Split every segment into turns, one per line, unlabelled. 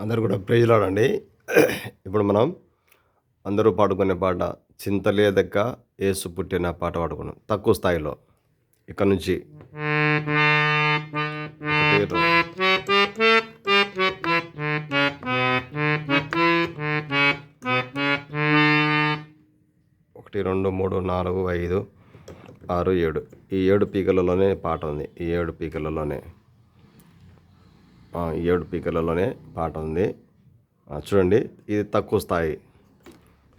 అందరు కూడా ప్రేజలాడండి ఇప్పుడు మనం అందరూ పాడుకునే పాట చింతలేదక్క ఏసు పుట్టిన పాట పాడుకున్నాం. తక్కువ స్థాయిలో. ఇక్కడ నుంచి. ఒకటి, రెండు. మూడు నాలుగు ఐదు ఆరు ఏడు. ఈ ఏడు పీకలలోనే పాట ఉంది. ఈ ఏడు పీకలలోనే. ఏడు పీకలలోనే పాట ఉంది చూడండి ఇది తక్కువ స్థాయి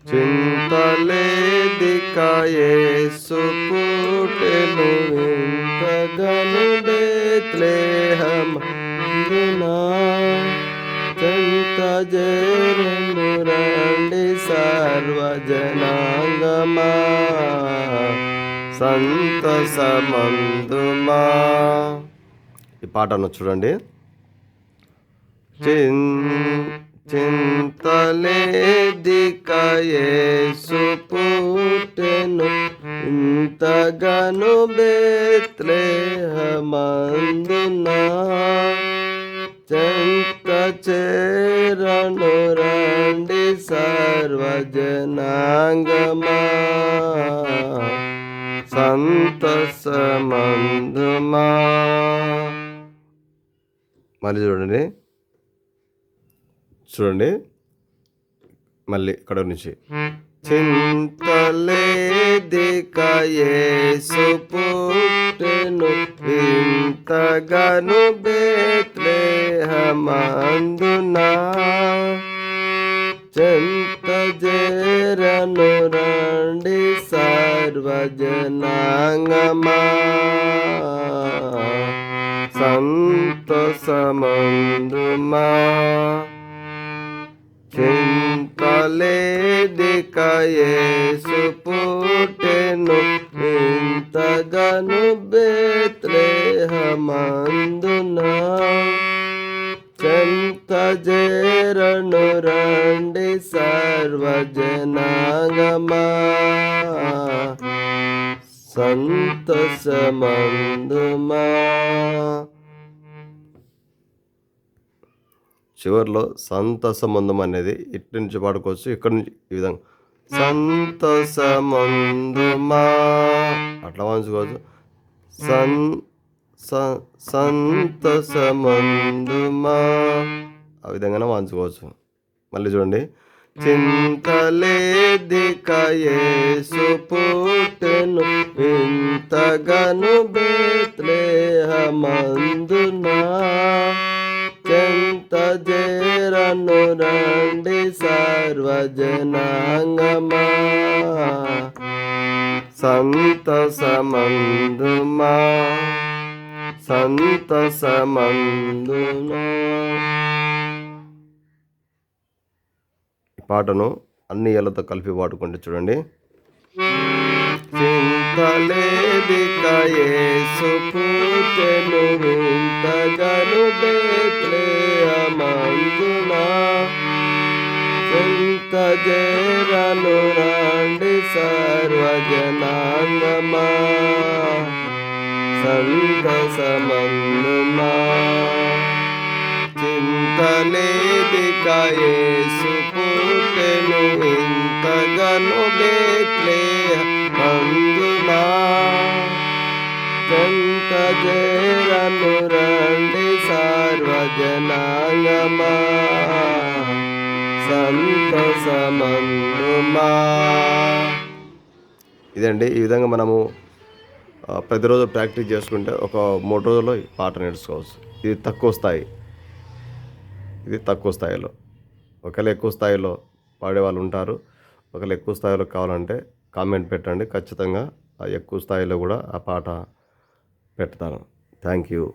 చింతలేదిక యేసు పుట్టెను ఇంతగను బేత్లెహేమందునా. చెంత చేరెను రండి సర్వజనాంగమా ఈ పాటను చూడండి చింతలేదిక యేసు పుట్టెను ఇంతగను బేత్లెహేమందునా? చెంత చేరను రండి సర్వజనాంగమా? సంతసమందుమా? మళ్ళీ చూడండి. చూడండి. మళ్ళీ ఇక్కడ నుంచి. చింతలేదిక యేసు పుట్టెను ఇంతగను బేత్లెహేమందునా. చెంత చేరను రండి సర్వజనాంగమా. సంతసమందుమా చింతలేదిక యేసు పుట్టెను ఇంతగను బేత్రేహమందున? చెంత జేరను రండి సర్వజనాగమా? సంతసమందుమా చివరిలో సంతసమందం అనేది ఇటు నుంచి పాడుకోవచ్చు. ఇక్కడ నుంచి ఈ విధంగా. సంతసమందుమా అట్లా వాంచుకోవచ్చు సన్ స- సంతసమందుమా ఆ విధంగానే వాంచుకోవచ్చు మళ్ళీ చూడండి. చింతలేదిక యేసు పుట్టెను ఇంతగను బేత్లెహేమందునా సర్వజనాంగమా సంతసమందుమా సంతసమందుమా ఈ పాటను అన్ని ఏళ్ళతో కలిపి పాడుకుంటే చూడండి. చింతలేదిక యేసు పుట్టెను ఇంతగను బేత్లెహేమందునా చింత చేరను రండి సర్వజనాంగమా సంతసమందుమా చింతలేదిక యేసు పుట్టెను ఇంతగను బేత్లెహేమందునా రండి సర్వజనాంగమా. సంతసమందుమా ఇదండి ఈ విధంగా మనము ప్రతిరోజు ప్రాక్టీస్ చేసుకుంటే ఒక మూడు రోజుల్లో ఈ పాట నేర్చుకోవచ్చు. ఇది తక్కువ స్థాయి. ఇది తక్కువ స్థాయిలో. ఒకవేళ ఎక్కువ స్థాయిలో పాడే వాళ్ళు ఉంటారు. ఒకవేళ ఎక్కువ స్థాయిలో కావాలంటే కామెంట్ పెట్టండి. ఖచ్చితంగా ఆ ఎక్కువ స్థాయిలో కూడా ఆ పాట పెడతాను. Thank you.